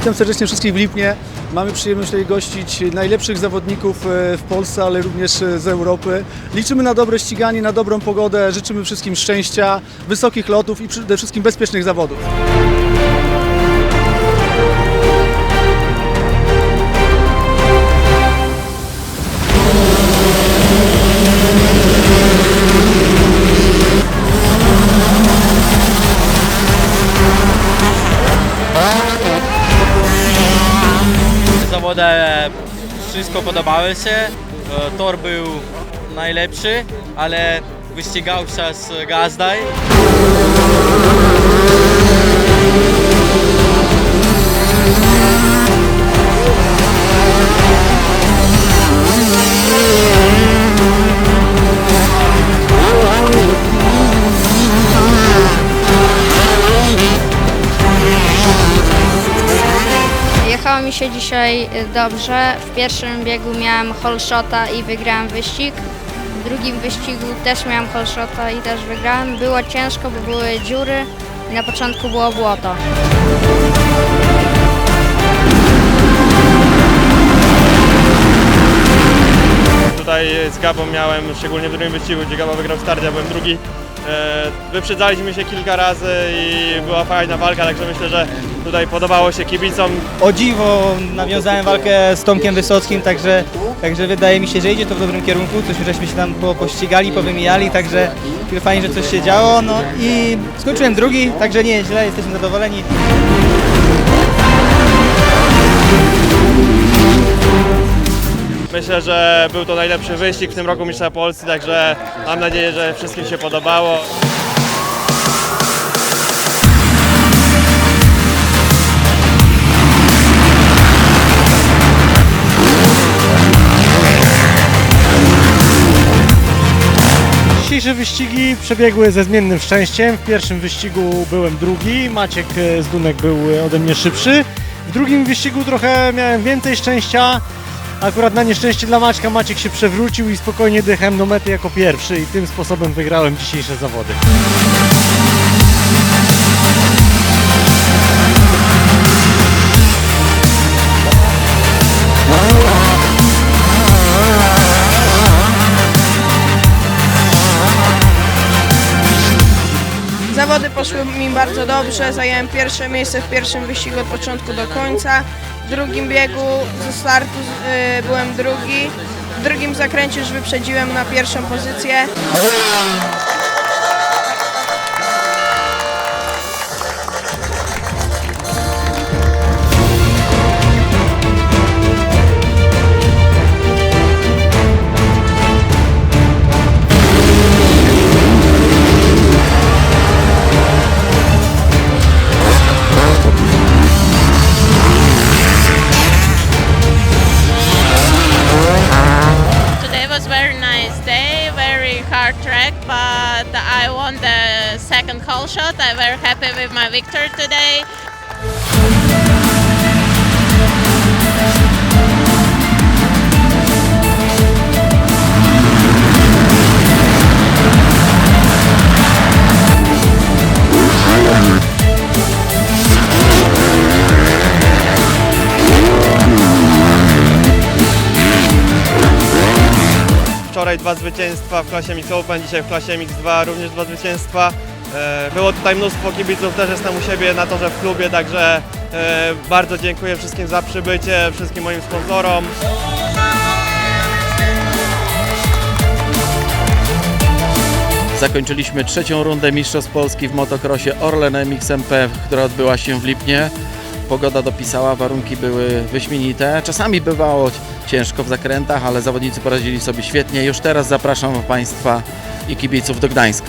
Witam serdecznie wszystkich w Lipnie. Mamy przyjemność tutaj gościć najlepszych zawodników e, w Polsce, ale również e, z Europy. Liczymy na dobre ściganie, na dobrą pogodę. Życzymy wszystkim szczęścia, wysokich lotów i przede wszystkim bezpiecznych zawodów. Zawody wszystko podobały się. E, Tor był najlepszy, ale wyścigał się z Gazdaj. Jechało mi się dzisiaj y, dobrze. W pierwszym biegu miałem holshota i wygrałem wyścig. W drugim wyścigu też miałem holshota i też wygrałem. Było ciężko, bo były dziury i na początku było błoto. Tutaj z Gabą miałem, szczególnie w drugim wyścigu, gdzie Gaba wygrał start, ja byłem drugi. E, Wyprzedzaliśmy się kilka razy i była fajna walka, także myślę, że tutaj podobało się kibicom. O dziwo nawiązałem walkę z Tomkiem Wysockim, także, także wydaje mi się, że idzie to w dobrym kierunku. Coś żeśmy się tam po, pościgali, powymijali, także fajnie, że coś się działo. No i skończyłem drugi, także nie źle, jesteśmy zadowoleni. Myślę, że był to najlepszy wyścig w tym roku Mistrza Polski, także mam nadzieję, że wszystkim się podobało. Dzisiejsze wyścigi przebiegły ze zmiennym szczęściem. W pierwszym wyścigu byłem drugi, Maciek e, z Dunek był ode mnie szybszy. W drugim wyścigu trochę miałem więcej szczęścia. Akurat na nieszczęście dla Maćka Maciek się przewrócił i spokojnie dychałem do mety jako pierwszy i tym sposobem wygrałem dzisiejsze zawody. Zawody poszły mi bardzo dobrze, zająłem pierwsze miejsce w pierwszym wyścigu od początku do końca. W drugim biegu ze startu y, byłem drugi. W drugim zakręcie już wyprzedziłem na pierwszą pozycję. But I won the second call shot. I'm very happy with my victory today. Wczoraj dwa zwycięstwa w klasie Mix Open, dzisiaj w klasie Mix2 również dwa zwycięstwa. E, Było tutaj mnóstwo kibiców, też jestem u siebie na torze w klubie, także e, bardzo dziękuję wszystkim za przybycie, wszystkim moim sponsorom. Zakończyliśmy trzecią rundę Mistrzostw Polski w motocrossie Orlen MX MP, która odbyła się w Lipnie. Pogoda dopisała, warunki były wyśmienite. Czasami bywało ciężko w zakrętach, ale zawodnicy poradzili sobie świetnie. Już teraz zapraszam Państwa i kibiców do Gdańska.